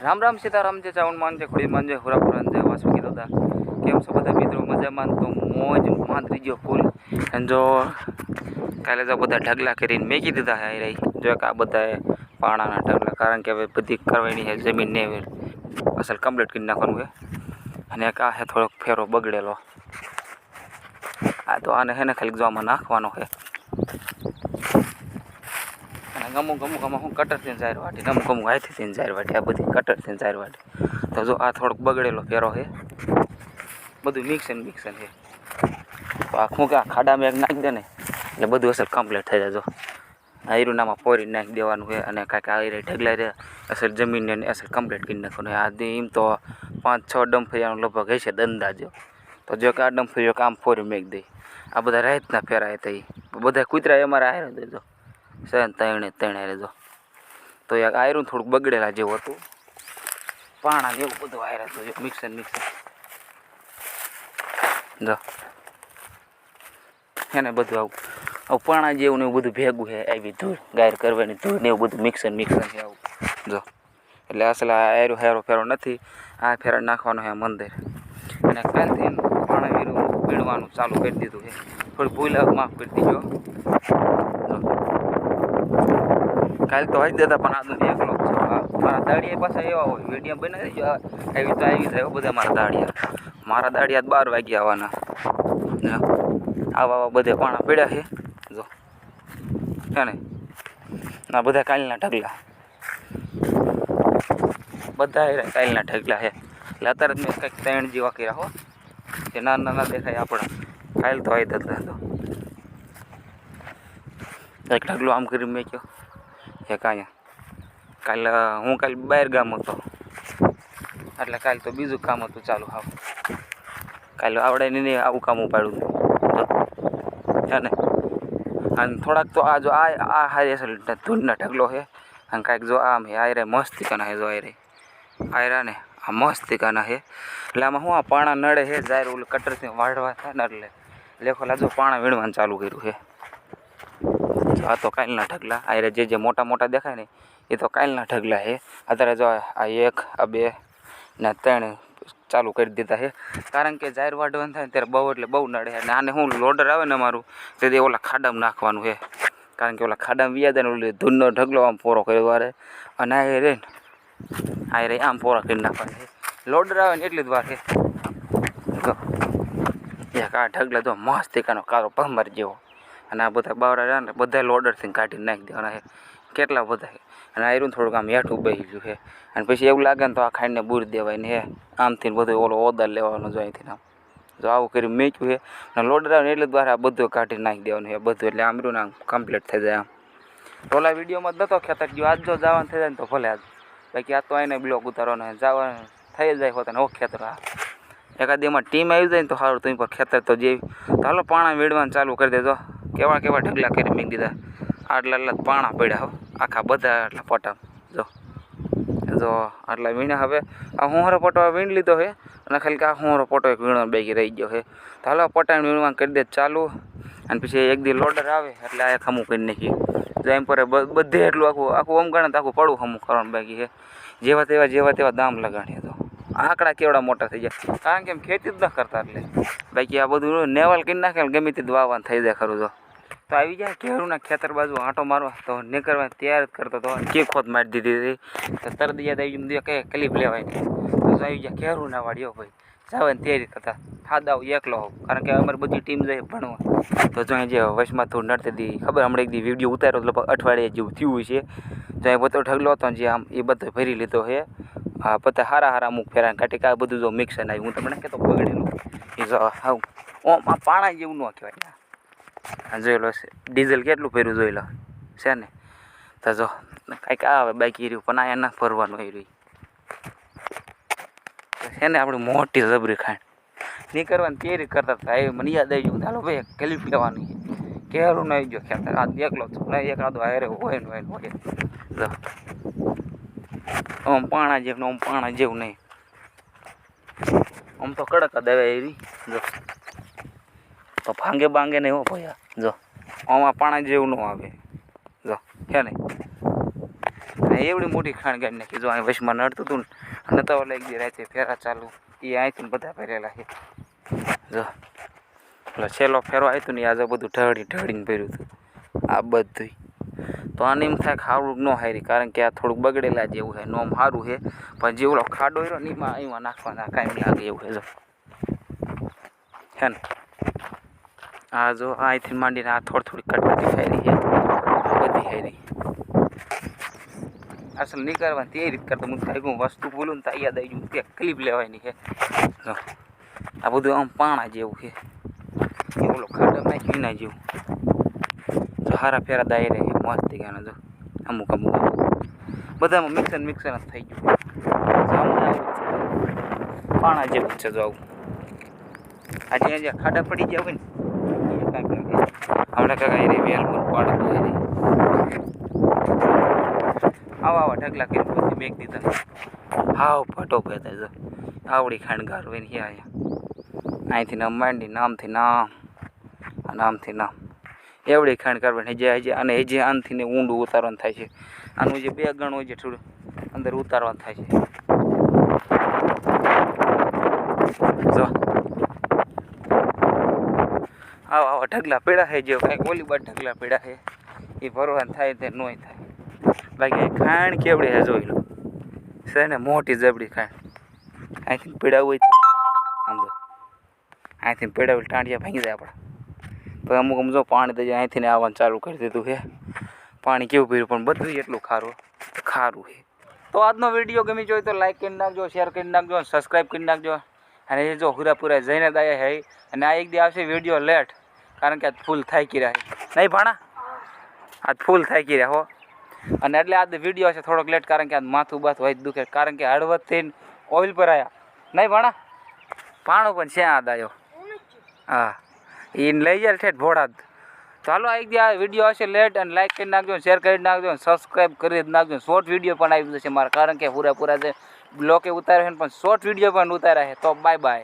રામ રામ સીતારામ જે ચાવણ માન છે ખોડી માન છે હુરાપુરાન છે વાસુકી દાદા. કેમ છો બધા મિત્રો? મજામાં? તો મોજ માંદરી ગયો ફૂલ. અને જો કાલે તો બધા ઢગલા કરીને મેકી દીધા હે રહી જો કે આ બધા પાણાના ઢગલા. કારણ કે હવે બધી કરવાની છે જમીનને ને અસલ કમ્પ્લીટ કરી નાખવાનું છે અને એક આ છે થોડોક ફેરો બગડેલો. આ તો આને છે ને ખાલી જોવામાં નાખવાનો છે અમુક અમુક આમાં હું કટરથી ચાર વાટી? અમુક અમુક હાથીથી ચાર વાટી, આ બધી કટરથી ચાર વાટી. તો જો આ થોડોક બગડેલો ફેરો છે. બધું મિક્સન મિક્સન છે. તો આખું કે આ ખાડામાં એક નાખી દે ને, એટલે બધું અસર કમ્પ્લીટ થઈ જાય જો. આ હીરુનામાં પોરી નાખી દેવાનું છે અને કાંઈક આ ઢગલા રહે અસર જમીનને અસર કમ્પ્લીટ કરી નાખવાનું આ એમ તો પાંચ છ ડંફરિયાનો લગભગ હશે અંદાજો તો જો કે આ ડંફરિયો કામ ફોરી મેક દે આ બધા રાતના ફેરાય થઈ બધા કૂતરા અમારા હારે દેજો સહન તણે તણે રહેજો. તો એક આયરું થોડુંક બગડેલા જેવું હતું. પાણા જેવું બધું આયર હતું મિક્સર મિક્સર જો. એને બધું આવું આવું પાણા જેવું ને એવું બધું ભેગું છે, આવી ધૂળ, ગાયર કરવાની ધૂળ ને એવું બધું મિક્સર મિક્સર છે આવું. જો. એટલે અસલ આ આયરો હેરો ફેરો નથી. આ ફેરા નાખવાનો છે મંદિર. અને કાલથી એમ પાણા વીરું પીણવાનું ચાલુ કરી દીધું છે. થોડી ભૂલ, માફ કરી જો. કાલ તો હજી દેતા પણ આજનો એકલો મારા દાડિયા પાસે એવા હોય વીડિયો બનાવી દેજો. એવી આવી તો આવી જાય બધા મારા દાડિયા. મારા દાડિયા બાર વાગે આવવાના. આવા આવા બધે પાણા પીડ્યા છે. જો ને? ના બધા કાલના ઢગલા. બધા કાલના ઢગલા છે. એટલે અત્યારે જ મેં કંઈક ત્રણ જેવા કર્યા હો. જે નાના નાના દેખાય આપણા. કાલ તો આવી દેતા એક ઢગલો આમ કરી મેં કહ્યો એક અહીંયા કાલ હું કાલ બહાર ગામ હતો. એટલે કાલ તો બીજું કામ હતું ચાલુ હા કાલ આવડે નહીં આવું કામ ઉપાડ્યું અને અને થોડાક તો આ જો આ આ હારી છે ધૂળના ઢગલો છે. અને કાંઈક જો આમ હે આયરે મસ્તી કાના હે જો આયરે. આયરા ને, આ મસ્તી કાના હે એટલે આમાં હું આ પાણા નડે છે જાહેર ઓલું કટરથી વાળવા થાય ને એટલે. લેખો લાજો પાણા વીણવાનું ચાલુ કર્યું છે. આ તો કાલના ઢગલા. આ જે જે મોટા મોટા દેખાય ને, એ તો કાલના ઢગલા છે અત્યારે જો આ એક, આ બે ને ત્રણ ચાલુ કરી દીધા છે કારણ કે જાહેર વાઢવાનું થાય ત્યારે બહુ એટલે બહુ નડે અને આને હું લોડર આવે ને અમારું તેથી ઓલા ખાડામાં નાખવાનું છે કારણ કે ઓલા ખાડામાં વ્યાજ ને ઓલી ધૂનનો ઢગલો આમ પોરો કર્યો વારે. અને આ રે આ રે આમ પોરા કરી નાખવાનું છે લોડર આવે ને એટલી જ વાર છે એક આ ઢગલા તો મસ્ત એકાનો કારો ભમર જેવો. અને આ બધા બાવરા રહ્યા ને બધા લોડરથી કાઢીને નાખી દેવાના છે. કેટલા બધા અને આયરું થોડુંક આમ હેઠું બેસી ગયું છે. અને પછી એવું લાગે ને તો આ ખાઈને બૂરી દેવાય ને હે આમથી બધું ઓલો ઓદર લેવાનો જો અહીંથી આમ. જો આવું કરી મેચ્યું છે. અને લોડર આવે એટલે દ્વારા આ બધું કાઢી નાખી દેવાનું છે. બધું એટલે આમરું આમ કમ્પ્લીટ થઈ જાય આમ. ઓલા વિડીયોમાં જ નતો ખેતર ગયો આજ જો જવાનું થઈ જાય ને તો ભલે આજ. બાકી આ તો એને બ્લોક ઉતારવાનો જવાનું થઈ જાય હોતા ને ઓ ખેતર આ એકાદ એમાં ટીમ આવી જાય ને તો સારું તો ખેતર તો જેવી તો હાલો, પાણા વેડવાનું ચાલુ કરી દેજો. કેવા કેવા ઢગલા કરી મેં દીધા. આટલા આટલા પાણા પડ્યા હો, આખા બધા આટલા પટા જો જો આટલા વીણ્યા હવે. આ હુંહરો પટો વીણ લીધો છે અને ખાલી કે આ હુંહરો પટો એક વીણો બેગી રહી ગયો છે તો હાલો પટાણ વીણવા કરી દે ચાલુ. અને પછી એક દી લોડર આવે, એટલે આ ખમું કરી નાખીએ. તો એમ પર બધે એટલું આખું આખું આમ ગણે આખું પડવું હમું કરવાનું બાકી છે જેવા તેવા જેવા તેવા દામ લગાડીએ આંકડા કેવડા મોટા થઈ જાય? કારણ કે એમ ખેતી જ ન કરતા એટલે. બાકી આ બધું નેવલ કરી નાખે ગમે તે વાવવાનું થઈ જાય ખરું તો. તો આવી જાય, ઘેરુંના ખેતર બાજુ આંટો મારવા. તો નીકળવા તૈયાર જ કરતો તો કે ખોદ મારી દીધી હતી. તો તરત યાદ આવી ગયું કઈ ક્લિપ લેવાય તો આવી જાય કેરુના વાળીઓ ભાઈ. જવાની તૈયારી કરતા. ખાદાવ એકલો હોઉં, કારણ કે અમારી બધી ટીમ જાય ભણવા. તો જો જે વચમાં થોડું નડતી હતી, ખબર હમણાં એક દી વીડિયો ઉતાર્યો, લગભગ અઠવાડિયે જેવું થયું છે તો એ બધો ઢગલો હતો ને જે આમ એ બધો ભરી લીધો છે. હા બધા હારા હારા અમુક ફેરા કાઢી આ બધું જો મિક્સ આવી હું તમને કહેતો બગડેલું. એ જો, આવું. ઓમ, આ પાણા જેવું ન કહેવાય. જોઈ લો ડીઝલ કેટલું ફેર્યું જોઈ લો. છે ને? તો જો, કાંઈક આવે બાકી રહ્યું, પણ આ એના ફરવાનું એ રહ્યું. છે ને આપણી મોટી જબરી ખાંડ કરવાની તૈયારી કરતા હતા. એ મને યાદ આવી ગયું. ચાલો ભાઈ ક્લિપ લેવાની. કેરું નહીં ગયો ખેતર આ એકલો એક એકાદો હારે હોય ને હોય ને હોય. આમ પાણા જેવું આમ પાણા જેવું નહીં. આમ તો કડક આવે એવી. જો. તો ભાંગે બાંગે નહીં હો ભૈયા. જો. આમાં પાણા જેવું ન આવે. જો. હે ને? એવડી મોટી ખાણ ગાડી નાખી. જો અહીં વશમાં નડતું હતું ને તો એક દી રાતે ફેરા ચાલુ. એ અહીંથી બધા ભરેલા છે. જો. એટલે છેલ્લો ફેરો આવ્યો ને આજે બધું ઢળી ઢળીને ભર્યું હતું. આ બધું તો આને એમ થાય હારું ન હારી, કારણ કે આ થોડુંક બગડેલા જેવું છે નોમ સારું છે. પણ જે ઓલો ખાડો રહ્યો ને એમાં એમાં નાખવાના કાંઈ લાગે એવું છે, જો. હે ને? આ જો અહીંથી માંડીને આ થોડી થોડી કટકટી ફેરી છે. બધી હેરી અસલ કરવાની તે રીત કરતો, હું થાય વસ્તુ બોલું ને તો યાદ આવી ગયું ત્યાં ક્લિપ લેવાની છે. જો, આ બધું આમ પાણા જેવું છે. એ ઓલો ખાડો નાખ્યું ના જેવું. જો ફેરા દાયરે મસ્ત ગયા જો. અમુક અમુક બધામાં મિક્સર મિક્સર જ થઈ ગયું. પાણા જેવું છે જો આવું. જ્યાં ખાડા પડી ગયા હોય ને હમણાં કાકા એને વેલ મને પાડતું હોય નહીં આવા આવા ઢગલા કરી પછી મેક દીધા હાવ ફટો કહેતા જો. આવડી ખાણગાર હોય ને અહીંયા અહીંથી નામ માંડી નામથી નામ નામથી નામ એવડી ખાંડ કરવાની. જે હજી અને હજી આનથી ઊંડું ઉતારવાનું થાય છે. આનું જે બે ગણ હોય છે થોડું અંદર ઉતારવાનું થાય છે. જો. આવા આવા ઢગલા પેડા છે જે કાંઈક ઓલી બાદ ઢગલા પેડા છે, એ ભરવાનું થાય તે નોય થાય. બાકી ખાંડ કેવડી છે, જોઈ લો. છે ને, મોટી જબડી ખાંડ અહીંથી પીડાવું હોય આમ જો. અહીંથી પીડાવું ટાંડિયા ભાંગી જાય આપણા. તો અમુક અમુક પાણી તો અહીંથી ને આવવાનું ચાલુ કરી દીધું છે. પાણી કેવું પીરું પણ બધું એટલું ખારું ખારું છે. તો આજનો વીડિયો ગમી જોઈએ તો લાઈક કરી નાખજો શેર કરી નાખજો સબસ્ક્રાઈબ કરી નાખજો. અને એ જો હુરાપુરા જઈને દાયા હે, અને આ એક દી આવશે વીડિયો લેટ કારણ કે આજ ફૂલ થાય કી રહ્યા નહીં ભાણા? આજ ફૂલ થાય કી રહ્યા હો. અને એટલે આજ વીડિયો હશે થોડોક લેટ કારણ કે આજ માથું બાથું હોય દુખે, કારણ કે હળવદ થઈને ઓઇલ પર આવ્યા નહીં ભાણા? ભાણો પણ છે આ દાયો. હા. એ લઈ જાય ઠેઠ ભોળા જ. ચાલો આવી ગયા વીડિયો હશે લેટ અને લાઇક કરી નાખજો શેર કરી નાખજો સબસ્ક્રાઈબ કરી નાખજો. શોર્ટ વીડિયો પણ આવી જશે મારા. કારણ કે પૂરા પૂરા જે બ્લોકે ઉતાર્યો છે પણ શોર્ટ વીડિયો પણ ઉતાર્યા છે. તો બાય બાય